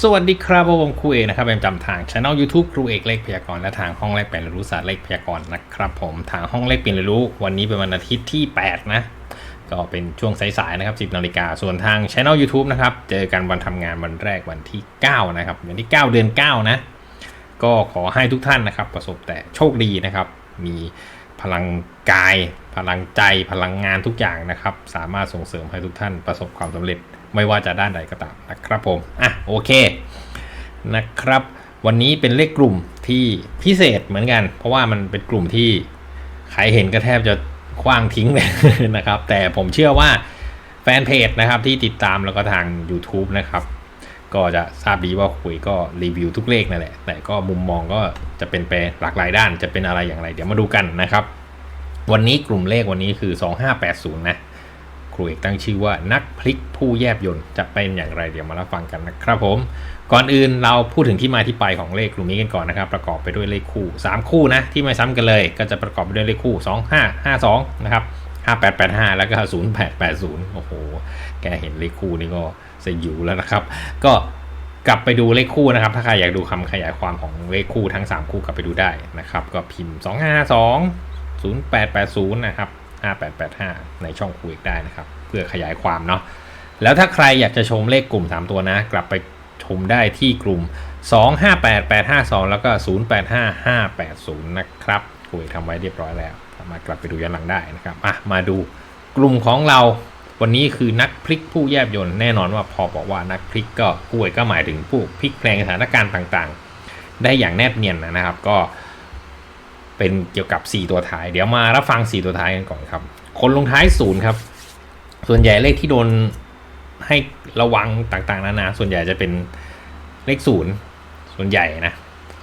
สวัสดีครับผมครูเอกนะครับเป็นจำทางช่อง YouTube ครูเอกเลขพยากรณ์และทางห้องแรกเปลี่ยนรู้ศาสตร์เลขพยากรณ์นะครับผมทางห้องเลขเปลี่ยนรู้วันนี้เป็นวันอาทิตย์ที่ 8 นะ ก็เป็นช่วงสายๆนะครับ 10นาฬิกาส่วนทางช่อง YouTube นะครับเจอกันวันทำงานวันแรกวันที่ 9 นะครับวันที่ 9 เดือน 9 นะ ก็ขอให้ทุกท่านนะครับ ประสบแต่โชคดีนะครับ มีพลังกาย พลังใจพลังงานทุกอย่างนะครับ สามารถส่งเสริมให้ทุกท่านประสบความสำเร็จ ไม่ว่าจะด้านใดก็ตามนะครับผมอะโอเคนะครับ วันนี้เป็นเลขกลุ่มที่พิเศษเหมือนกัน เพราะว่ามันเป็นกลุ่มที่ใครเห็นก็แทบจะคว้างทิ้งเลยนะครับ แต่ผมเชื่อว่าแฟนเพจนะครับที่ติดตามแล้วก็ทาง YouTube นะครับก็จะทราบดีว่าคุยก็รีวิวทุกเลขนั่นแหละ แต่ก็มุมมองก็จะเป็นไปหลากหลายด้านจะเป็นอะไรอย่างไร เดี๋ยวมาดูกันนะครับ วันนี้กลุ่มเลขวันนี้คือ 2580 นะ ครูเอกตั้งชื่อว่านักพลิกผู้แยบยนต์จะเป็นอย่างไรเดี๋ยวมารับฟังกันนะครับผม ก่อนอื่นเราพูดถึงที่มาที่ไปของเลขกลุ่มนี้กันก่อนนะครับ ประกอบไปด้วยเลขคู่ 3 คู่นะที่ไม่ซ้ำกันเลย ก็จะประกอบไปด้วยเลขคู่ 2 5 5 2 นะครับ 5885 แล้วก็ 0880 โอ้โห แกเห็นเลขคู่นี่ก็สยิวแล้วนะครับ ก็กลับไปดูเลขคู่นะครับ ถ้าใครอยากดูคำขยายความของเลขคู่ทั้ง 3 คู่กลับไปดูได้นะครับ ก็พิมพ์ 252 0880 นะครับ 5885 ในช่องคุยได้นะครับ เพื่อขยายความเนาะแล้วถ้าใครอยากจะชมเลขกลุ่ม 3 ตัวนะ กลับไปชมได้ที่กลุ่ม 258852 แล้วก็ 085580 นะครับคุยทำไว้เรียบร้อยแล้ว สามารถกลับไปดูย้อนหลังได้นะครับอะมาดูกลุ่มของเราวันนี้คือนักพลิกผู้แยบยนต์แน่นอนว่าพอบอกว่านักพลิกก็กล้วยก็หมายถึงผู้พลิกแปลงสถานการณ์ต่างๆ ได้อย่างแนบเนียนนะครับ ก็ เป็นเกี่ยวกับ 4 ตัวท้าย เดี๋ยวมารับฟัง 4 ตัวท้ายกันก่อนครับ คนลงท้ายศูนย์ครับ ส่วนใหญ่เลขที่โดนให้ระวังต่างๆนานา ส่วนใหญ่จะเป็นเลขศูนย์ส่วนใหญ่นะ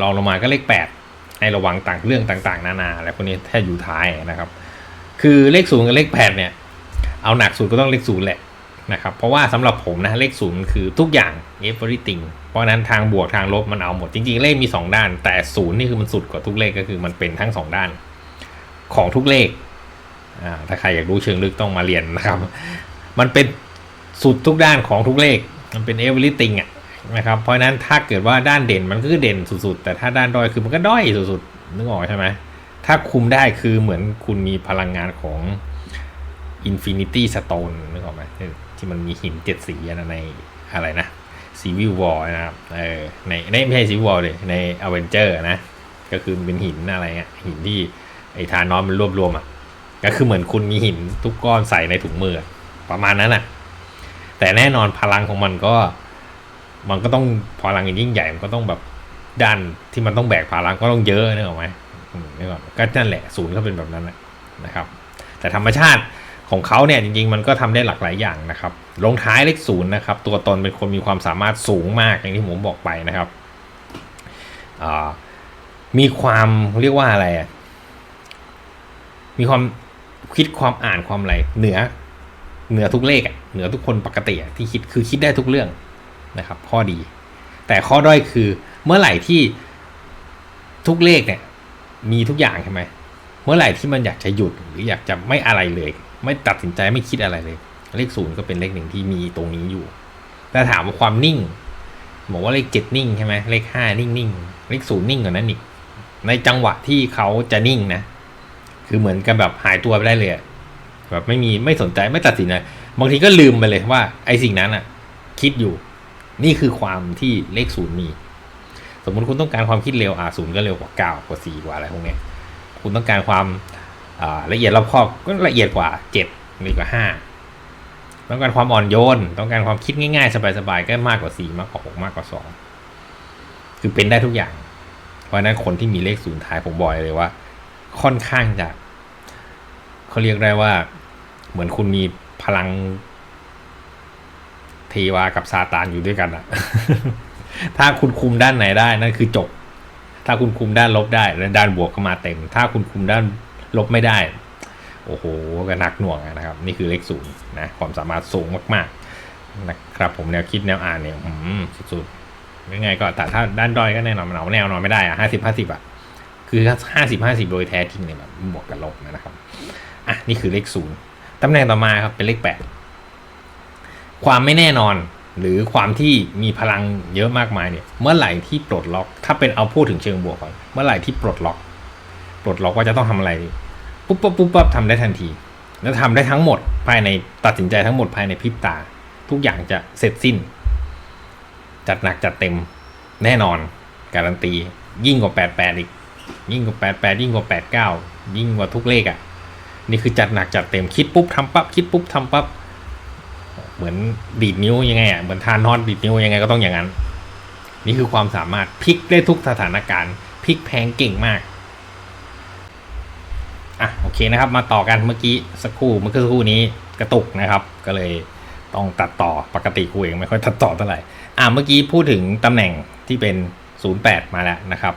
รองลงมาก็เลข 8 ให้ระวังต่างเรื่องต่างๆ นานาอะไรพวกนี้ถ้อยู่ท้ายนะครับ คือเลขศูนย์กับเลข8เนี่ย เอาหนักสุดก็ต้องเลขศูนย์แหละ นะครับ เพราะว่าสำหรับผมนะเลขศูนย์คือทุกอย่าง everything เพราะนั้นทางบวกทางลบมันเอาหมด จริงๆ เลขมี 2 ด้าน แต่ศูนย์นี่คือมันสุดกว่าทุกเลขก็คือมันเป็นทั้ง 2 ด้านของทุกเลขอ่าถ้าใครอยากรู้เชิงลึกต้องมาเรียนนะครับ มันเป็นสุดทุกด้านของทุกเลข มันเป็น everything อะนะครับ เพราะฉะนั้นถ้าเกิดว่าด้านเด่นมันก็คือเด่นสุดๆ แต่ถ้าด้านด้อยคือมันก็ด้อยสุดๆ นึกออกใช่ไหม ถ้าคุมได้คือเหมือนคุณมีพลังงานของ Infinity Stone นึกออกไหม ที่มันมีหินเจ็ดสีนะในอะไรนะ Civil War นะครับเออในในไม่ใช่ Civil War เลยใน Avenger นะก็คือเป็นหินอะไรเงี้ยหินที่ไอ้ทานอสมันรวบรวมอะก็คือเหมือนคุณมีหินทุกก้อนใส่ในถุงมือประมาณนั้นอะแต่แน่นอนพลังของมันก็ มันก็ต้องพลังยิ่งใหญ่มันก็ต้องแบบด้านที่มันต้องแบกพลังก็ต้องเยอะนึกออกไหมอืมนึกออกก็นั่นแหละศูนย์ก็เป็นแบบนั้นแหละนะครับ แต่ธรรมชาติ ของเขาเนี่ยจริงๆ มันก็ทำได้หลากหลายอย่างนะครับ ลงท้ายเลขศูนย์นะครับ ตัวตนเป็นคนมีความสามารถสูงมากอย่างที่ผมบอกไปนะครับมีความเรียกว่าอะไรมีความคิดความอ่านความอะไรเหนือเหนือทุกเลขอะเหนือทุกคนปกติอะที่คิดคือคิดได้ทุกเรื่องนะครับ ข้อดี แต่ข้อด้อยคือเมื่อไหร่ที่ทุกเลขเนี่ย มีทุกอย่างใช่ไหมเมื่อไหร่ที่มันอยากจะหยุดหรืออยากจะไม่อะไรเลย ไม่ตัดสินใจไม่คิดอะไรเลย เลขศูนย์ก็เป็นเลขหนึ่งที่มีตรงนี้อยู่ แต่ถามว่าความนิ่ง บอกว่าเลขเจ็ดนิ่งใช่ไหมเลขห้านิ่งนิ่งเลขศูนย์นิ่งกว่านั้นอีก ในจังหวะที่เขาจะนิ่งนะ คือเหมือนกับแบบหายตัวไปได้เลยแบบไม่มีไม่สนใจไม่ตัดสินนะบางทีก็ลืมไปเลยว่า ไอ้สิ่งนั้นอะคิดอยู่ นี่คือความที่เลขศูนย์มี สมมติคุณต้องการความคิดเร็วอ่าศูนย์ก็เร็วกว่าเก้ากว่าสี่กว่าอะไรพวกนี้คุณต้องการความ ละเอียดรอบคอบก็ละเอียดกว่าเจ็ดหรือกว่าห้าต้องการความอ่อนโยน ต้องการความคิดง่ายๆ สบายๆ ก็มากกว่าสี่มากกว่าหกมากกว่าสองคือเป็นได้ทุกอย่าง เพราะนั้นคนที่มีเลขศูนย์ท้ายผมบอกเลยว่า ค่อนข้างจะเขาเรียกได้ว่า เหมือนคุณมีพลังเทวากับซาตานอยู่ด้วยกันอะถ้าคุณคุมด้านไหนได้นั่นคือจบ ถ้าคุณคุมด้านลบได้ แล้วด้านบวกก็มาเต็ม ถ้าคุณคุมด้าน ลบไม่ได้ โอ้โหก็หนักหน่วงนะครับ นี่คือเลขศูนย์นะความสามารถสูงมากๆนะครับผมแนวคิดแนวอ่านเนี่ยสุดๆยังไงก็แต่ถ้าด้านด้อยก็แน่นอนมันเอาแนวนอนไม่ได้อะห้าสิบห้าสิบอะคือห้าสิบห้าสิบโดยแท้จริงเนี่ยแบบบวกกับลบนะครับอะนี่คือเลขศูนย์ตำแหน่งต่อมาครับเป็นเลขแปดความไม่แน่นอนหรือความที่มีพลังเยอะมากมายเนี่ย เมื่อไหร่ที่ปลดล็อก ถ้าเป็นเอาพูดถึงเชิงบวกก่อน เมื่อไหร่ที่ปลดล็อก ปลดล็อกว่าจะต้องทำอะไร ปุ๊บปั๊บปุ๊บปั๊บทำได้ทันที แล้วทำได้ทั้งหมดภายในตัดสินใจทั้งหมดภายในพริบตา ทุกอย่างจะเสร็จสิ้น จัดหนักจัดเต็มแน่นอน การันตี ยิ่งกว่า 88 อีก ยิ่งกว่า 88 ยิ่งกว่า 89 ยิ่งกว่าทุกเลขอะ่ะ นี่คือจัดหนักจัดเต็มคิดปุ๊บทำปั๊บคิดปุ๊บทำปั๊บเหมือนดีดนิ้วยังไงอะ่ะเหมือนทานนอนดีดนิ้วยังไงก็ต้องอย่างนั้น นี่คือความสามารถพลิกได้ทุกสถานการณ์พลิกแพงเก่งมาก อะโอเคนะครับ มาต่อกันเมื่อกี้สักครู่เมื่อสักครู่นี้กระตุกนะครับ ก็เลยต้องตัดต่อปกติครูเองไม่ค่อยตัดต่อเท่าไหร่อะเมื่อกี้พูดถึงตำแหน่งที่เป็น 08 มาแล้วนะครับ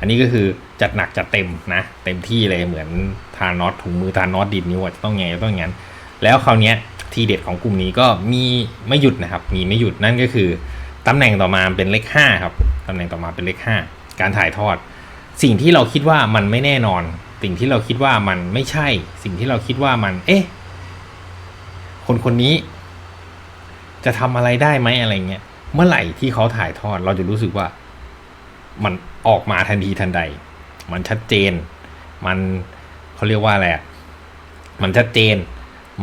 อันนี้ก็คือจัดหนักจัดเต็มนะ เต็มที่เลยเหมือนทานน็อตถุงมือทานน็อตดิดนิ้วอะจะต้องไงจะต้องอย่างนั้น แล้วคราวเนี้ยทีเด็ดของกลุ่มนี้ก็มีไม่หยุดนะครับ มีไม่หยุดนั่นก็คือตำแหน่งต่อมาเป็นเลข5ครับตำแหน่งต่อมาเป็นเลข5การถ่ายทอด สิ่งที่เราคิดว่ามันไม่แน่นอน สิ่งที่เราคิดว่ามันไม่ใช่ สิ่งที่เราคิดว่ามัน เอ๊ะ คนคนนี้ จะทำอะไรได้ไหมอะไรเงี้ย เมื่อไหร่ที่เขาถ่ายทอด เราจะรู้สึกว่า มันออกมาทันทีทันใด มันชัดเจน มันเขาเรียกว่าอะไรมันชัดเจน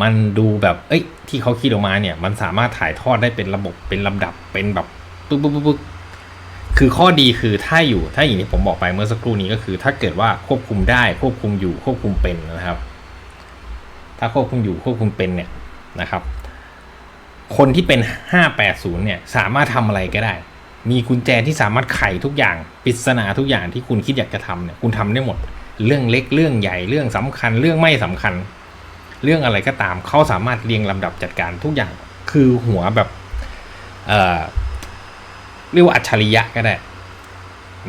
มันดูแบบ เอ้ย ที่เขาคิดออกมาเนี่ย มันสามารถถ่ายทอดได้เป็นระบบ เป็นลำดับ เป็นแบบบ ปึ๊บปึ๊บปึ๊บ คือข้อดีคือถ้าอยู่ถ้าอย่างที่ผมบอกไปเมื่อสักครู่นี้ก็คือ ถ้าเกิดว่าควบคุมได้ควบคุมอยู่ควบคุมเป็นนะครับ ถ้าควบคุมอยู่ควบคุมเป็นเนี่ยนะครับ คนที่เป็น 580 เนี่ยสามารถทำอะไรก็ได้ มีกุญแจที่สามารถไขทุกอย่างปริศนาทุกอย่างที่คุณคิดอยากจะทำเนี่ยคุณทำได้หมด เรื่องเล็กเรื่องใหญ่เรื่องสำคัญ เรื่องไม่สำคัญ เรื่องอะไรก็ตามเขาสามารถเรียงลำดับจัดการทุกอย่างคือหัวแบบเอ่อ เรียกว่าอัจฉริยะก็ได้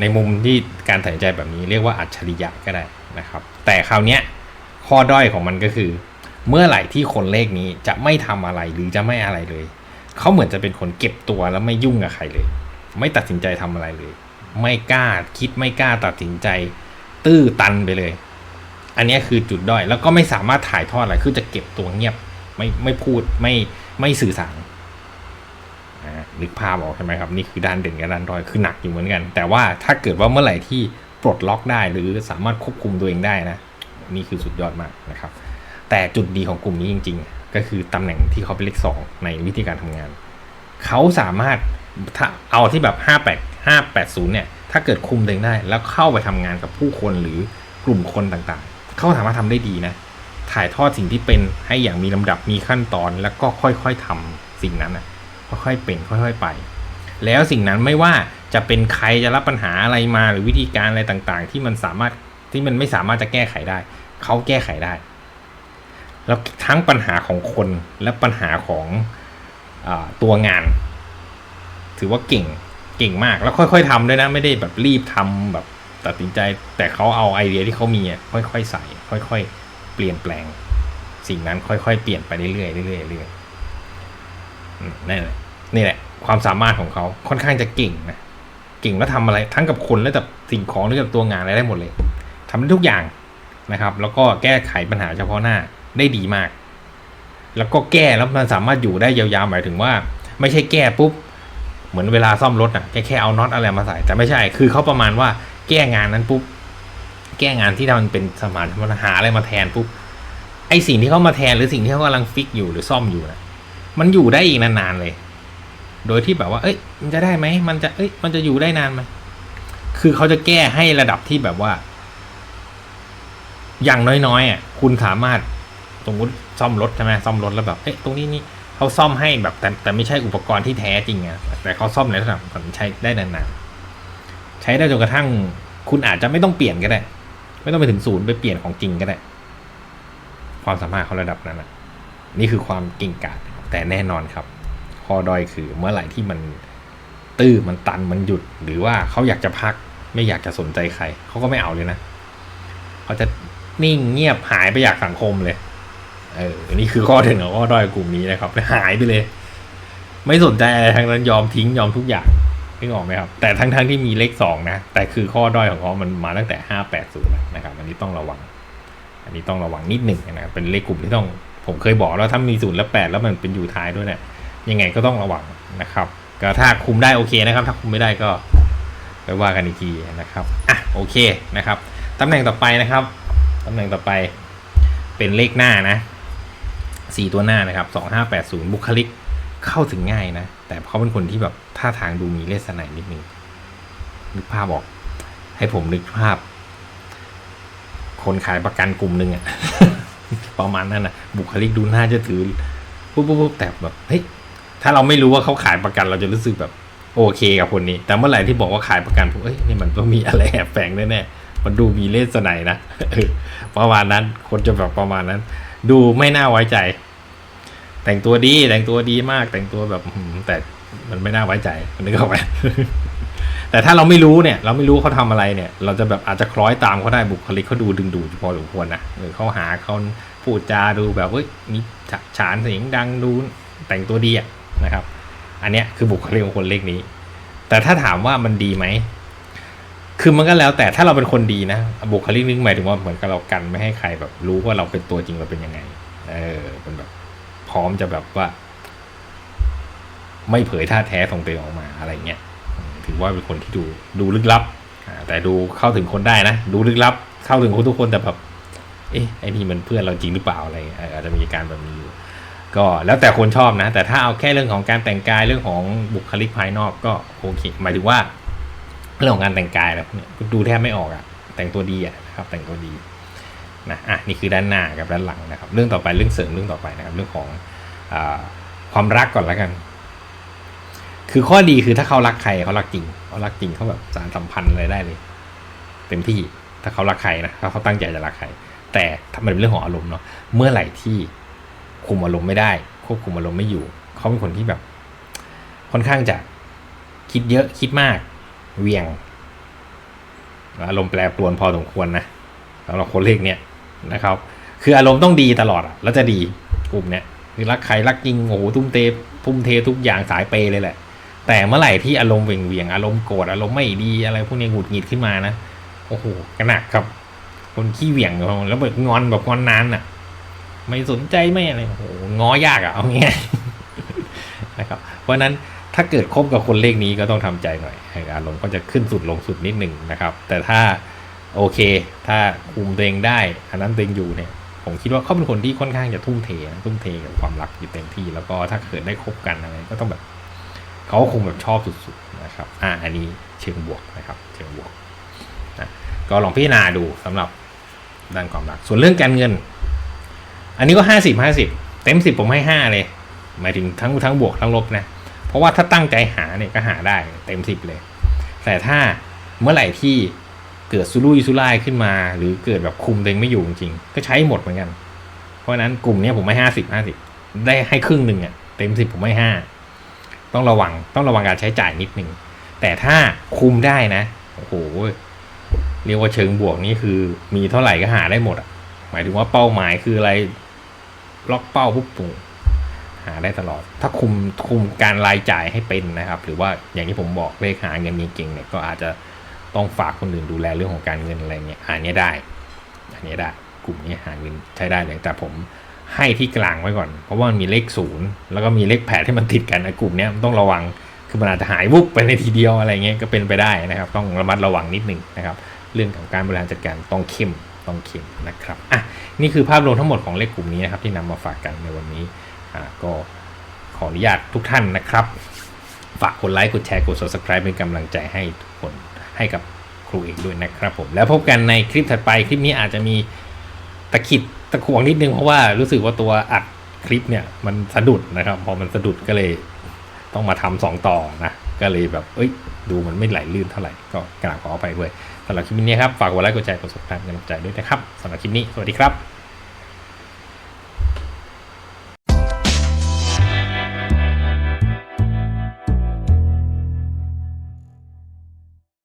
ในมุมที่การตัดสินใจแบบนี้เรียกว่าอัจฉริยะก็ได้นะครับ แต่คราวเนี้ยข้อด้อยของมันก็คือ เมื่อไหร่ที่คนเลขนี้จะไม่ทำอะไรหรือจะไม่อะไรเลย เขาเหมือนจะเป็นคนเก็บตัวแล้วไม่ยุ่งกับใครเลย ไม่ตัดสินใจทำอะไรเลย ไม่กล้าคิดไม่กล้าตัดสินใจ ตื้อตันไปเลย อันนี้คือจุดด้อยแล้วก็ไม่สามารถถ่ายทอดอะไรคือจะเก็บตัวเงียบไม่ไม่พูดไม่ไม่สื่อสาร นึกภาพออกใช่ไหมครับ นี่คือด้านเด่นกับด้านด้อยคือหนักอยู่เหมือนกัน แต่ว่าถ้าเกิดว่าเมื่อไหร่ที่ปลดล็อกได้หรือสามารถควบคุมตัวเองได้นะ นี่คือสุดยอดมากนะครับ แต่จุดดีของกลุ่มนี้จริง ๆ ก็คือตำแหน่งที่เขาเป็นเลขสองในวิธีการทำงาน เขาสามารถถ้าเอาที่แบบ 5 8 5 8 0 เนี่ย ถ้าเกิดคุมตัวเองได้ แล้วเข้าไปทำงานกับผู้คนหรือกลุ่มคนต่างๆ เขาสามารถทำได้ดีนะ ถ่ายทอดสิ่งที่เป็นให้อย่างมีลำดับมีขั้นตอนแล้วก็ค่อยๆทำสิ่งนั้นนะ ค่อยๆเป็นค่อยๆไป แล้วสิ่งนั้นไม่ว่าจะเป็นใครจะรับปัญหาอะไรมาหรือวิธีการอะไรต่างๆ ที่มันสามารถที่มันไม่สามารถจะแก้ไขได้ เขาแก้ไขได้ แล้วทั้งปัญหาของคนและปัญหาของอตัวงาน ถือว่าเก่งเก่งมากแล้วค่อย ๆทำด้วยนะ ไม่ได้แบบรีบทำแบบตัดสินใจ แต่เขาเอาไอเดียที่เขามีค่อยๆใส่ ค่อยๆ เปลี่ยนแปลง สิ่งนั้นค่อยๆ เปลี่ยนไปเรื่อยๆเรื่อยๆเรื่อยๆนั่นแหละ นี่แหละ ความสามารถของเขาค่อนข้างจะเก่งนะเก่งแล้วทำอะไรทั้งกับคนและกับสิ่งของหรือกับตัวงานอะไรได้หมดเลยทำได้ทุกอย่างนะครับ แล้วก็แก้ไขปัญหาเฉพาะหน้าได้ดีมาก แล้วก็แก้แล้วมันสามารถอยู่ได้ยาวๆหมายถึงว่า ไม่ใช่แก้ปุ๊บเหมือนเวลาซ่อมรถอะแค่แค่เอาน็อตอะไรมาใส่ แต่ไม่ใช่คือเขาประมาณว่าแก้งานนั้นปุ๊บแก้งานที่มันเป็นสมานปัญหาอะไรมาแทนปุ๊บไอสิ่งที่เขามาแทนหรือสิ่งที่เขากำลังฟิกอยู่หรือซ่อมอยู่นะมันอยู่ได้อีกนานๆเลย โดยที่แบบว่า เอ้ย มันจะได้ไหม มันจะ เอ้ย มันจะอยู่ได้นานไหม คือเขาจะแก้ให้ระดับที่แบบว่า อย่างน้อยๆอะ คุณสามารถสมมติซ่อมรถใช่ไหมซ่อมรถแล้วแบบ เอ้ย ตรงนี้นี่เขาซ่อมให้แบบ แต่แต่ไม่ใช่อุปกรณ์ที่แท้จริงอะ แต่เขาซ่อมในลักษณะผมใช้ได้นานๆ ใช้ได้จนกระทั่ง คุณอาจจะไม่ต้องเปลี่ยนก็ได้ ไม่ต้องไปถึงศูนย์ไปเปลี่ยนของจริงก็ได้ ความสามารถเขาระดับนั้นอะนี่คือความเก่งกาจแต่แน่นอนครับ ข้อด้อยคือ เมื่อไหร่ที่มันตื้อมันตันมันหยุด หรือว่าเขาอยากจะพัก ไม่อยากจะสนใจใครเขาก็ไม่เอาเลยนะเขาจะนิ่งเงียบหายไปจากสังคมเลย เออนี่คือข้อถึงของข้อด้อยกลุ่มนี้นะครับ หายไปเลย ไม่สนใจอะไรทั้งนั้นยอมทิ้งยอมทุกอย่างนึกออกไหมครับ แต่ทั้งทั้งๆที่มีเลขสองนะ แต่คือข้อด้อยของเขามันมาตั้งแต่ห้าแปดศูนย์นะครับ อันนี้ต้องระวัง อันนี้ต้องระวังนิดหนึ่งนะครับเป็นเลขกลุ่มที่ต้องผมเคยบอกแล้วถ้ามีศูนย์และแปดแล้วมันเป็นอยู่ท้ายด้วยเนี่ย ยังไงก็ต้องระวังนะครับ ก็ถ้าคุมได้โอเคนะครับ ถ้าคุมไม่ได้ก็ไปว่ากันอีกทีนะครับอะโอเคนะครับตำแหน่งต่อไปนะครับตำแหน่งต่อไปเป็นเลขหน้านะสี่ตัวหน้านะครับสองห้าแปดศูนย์บุคลิกเข้าถึงง่ายนะ แต่เขาเป็นคนที่แบบท่าทางดูมีเลสไนนิดนึงนึกภาพออก ให้ผมนึกภาพ คนขายประกันกลุ่มหนึ่งอะประมาณนั้นนะบุคลิกดูน่าจะถือปุ๊บปุ๊บปุ๊บแต่แบบเฮ้ย ถ้าเราไม่รู้ว่าเขาขายประกันเราจะรู้สึกแบบโอเคกับคนนี้ แต่เมื่อไหร่ที่บอกว่าขายประกันผมเอ้ยนี่มันต้องมีอะไรแอบแฝงแน่ๆมันดูมีเลสไนนะประมาณนั้นคนจะแบบประมาณนั้น ดูไม่น่าไว้ใจ แต่งตัวดีแต่งตัวดีมากแต่งตัวแบบแต่มันไม่น่าไว้ใจนึกออกไหมแต่ถ้าเราไม่รู้เนี่ย เราไม่รู้เขาทำอะไรเนี่ย เราจะแบบอาจจะคล้อยตามเขาได้บุคลิกเขาดูดึงดูดพอสมควรนะหรือเขาหาเขาพูดจาดูแบบเฮ้ยมีฉะฉานเสียงดังดูแต่งตัวดีอะ นะครับ อันเนี้ยคือบุคลิกของคนเลขนี้ แต่ถ้าถามว่ามันดีไหม คือมันก็แล้วแต่ถ้าเราเป็นคนดีนะ บุคลิกนึงหมายถึงว่าเหมือนกับเรากันไม่ให้ใครแบบรู้ว่าเราเป็นตัวจริงเราเป็นยังไง เออเป็นแบบพร้อมจะแบบว่า ไม่เผยท่าแท้ของตัวองออกมาอะไรเงี้ย ถือว่าเป็นคนที่ดูดูลึกลับ แต่ดูเข้าถึงคนได้นะ ดูลึกลับ เข้าถึงคนทุกคนแต่แบบ เอ๊ะไอ้นี่มันเพื่อนเราจริงหรือเปล่าอะไรอออาจจะมีการแบบนี้อยู่ ก็แล้วแต่คนชอบนะ แต่ถ้าเอาแค่เรื่องของการแต่งกายเรื่องของบุคลิกภายนอกก็โอเคหมายถึงว่าเรื่องของการแต่งกายแล้วเนี่ยดูแทบไม่ออกอะแต่งตัวดีอะนะครับแต่งตัวดีนะอะนี่คือด้านหน้ากับด้านหลังนะครับ เรื่องต่อไปเรื่องเสริมเรื่องต่อไปนะครับ เรื่องของอความรักก่อนแล้วกัน คือข้อดีคือถ้าเขารักใครเขารักจริงเขารักจริงเขาแบบสารสัมพันธ์อะไรได้เลย เต็มที่ถ้าเขารักใครนะถ้าเขาตั้งใจจะรักใครแต่มันเป็นเรื่องของอารมณ์เนาะเมื่อไหร่ที่ คุมอารมณ์ไม่ได้ ควบคุมอารมณ์ไม่อยู่เขาเป็นคนที่แบบ ค่อนข้างจะคิดเยอะคิดมากเวียงอารมณ์แปรปรวนพอสมควรนะสำหรับคนเลขเนี้ยนะครับ คืออารมณ์ต้องดีตลอดอะแล้วจะดีกลุ่มเนี้ยคือรักใครรักจริงโอ้โหทุ่มเททุ่มเททุกอย่างสายเปย์เลยแหละ แต่เมื่อไหร่ที่อารมณ์เวียงเวียงอารมณ์โกรธอารมณ์ไม่ดีอะไรพวกนี้หงุดหงิดขึ้นมานะโอ้โหกระหนักครับ คนขี้เหวี่ยงแล้วแบบงอนแบบงอนนานอะ ไม่สนใจไม่อะไรโอ้โหง้อยากอะเอาง่ายนะครับ เพราะนั้นถ้าเกิดคบกับคนเลขนี้ก็ต้องทำใจหน่อยอารมณ์ก็จะขึ้นสุดลงสุดนิดหนึ่งนะครับ แต่ถ้าโอเค ถ้าคุมตัวเองได้ อันนั้นตัวเองอยู่เนี่ย ผมคิดว่าเขาเป็นคนที่ค่อนข้างจะทุ่มเททุ่มเทกับความรักอยู่เต็มที่ แล้วก็ถ้าเกิดได้คบกันอะไรก็ต้องแบบเขาคงแบบชอบสุดๆนะครับ อ่าอันนี้เชิงบวกนะครับ เชิงบวกนะก็ลองพิจารณาดูสำหรับด้านความรัก ส่วนเรื่องการเงิน อันนี้ก็ห้าสิบห้าสิบเต็มสิบผมให้ห้าเลย หมายถึงทั้งทั้งบวกทั้งลบนะ เพราะว่าถ้าตั้งใจหาเนี่ยก็หาได้เต็มสิบเลย แต่ถ้าเมื่อไหร่ที่เกิดซุรุ่ยซุร่ายขึ้นมา หรือเกิดแบบคุมตัวเองไม่อยู่จริงๆก็ใช้หมดเหมือนกัน เพราะนั้นกลุ่มนี้ผมให้ห้าสิบห้าสิบได้ให้ครึ่งหนึ่งอะเต็มสิบผมให้ห้าต้องระวังต้องระวังการใช้จ่ายนิดนึงแต่ถ้าคุมได้นะโอ้โหเรียกว่าเชิงบวกนี่คือมีเท่าไหร่ก็หาได้หมดอะหมายถึงว่าเป้าหมายคืออะไร ล็อกเป้าปุ๊บปุ่งหาได้ตลอด ถ้าคุมคุมการรายจ่ายให้เป็นนะครับ หรือว่าอย่างที่ผมบอกเลขหาเงินเก่งๆเนี่ยก็อาจจะต้องฝากคนอื่นดูแลเรื่องของการเงินอะไรเงี้ยอันนี้ได้ อันนี้ได้ กลุ่มนี้หาเงินใช้ได้เลย แต่ผมให้ที่กลางไว้ก่อน เพราะว่ามันมีเลขศูนย์แล้วก็มีเลขแผดที่มันติดกันไอ้กลุ่มนี้มันต้องระวัง คือมันอาจจะหายวุบไปในทีเดียวอะไรเงี้ยก็เป็นไปได้นะครับ ต้องระมัดระวังนิดนึงนะครับ เรื่องของการบริหารจัดการต้องเข้ม ต้องเข้มนะครับอะนี่คือภาพรวมทั้งหมดของเลขกลุ่มนี้นะครับ ที่นำมาฝากกันในวันนี้อ่าก็ขออนุญาตทุกท่านนะครับ ฝากกดไลค์กดแชร์กด subscribe เป็นกำลังใจให้ทุกคนให้กับครูเอกด้วยนะครับผมแล้วพบกันในคลิปถัดไปคลิปนี้อาจจะมีตะขิดตะขวงนิดนึงเพราะว่ารู้สึกว่าตัวอัดคลิปเนี่ยมันสะดุดนะครับ พอมันสะดุดก็เลยต้องมาทำสองต่อนะ ก็เลยแบบ เอ้ย ดูมันไม่ไหลลื่นเท่าไหร่ ก็กราบขออภัยด้วย สำหรับคลิปนี้ครับ ฝากกดไลค์ กดแชร์ กด subscribe เป็นกำลังใจด้วยนะครับสำหรับคลิปนี้ สวัสดีครับ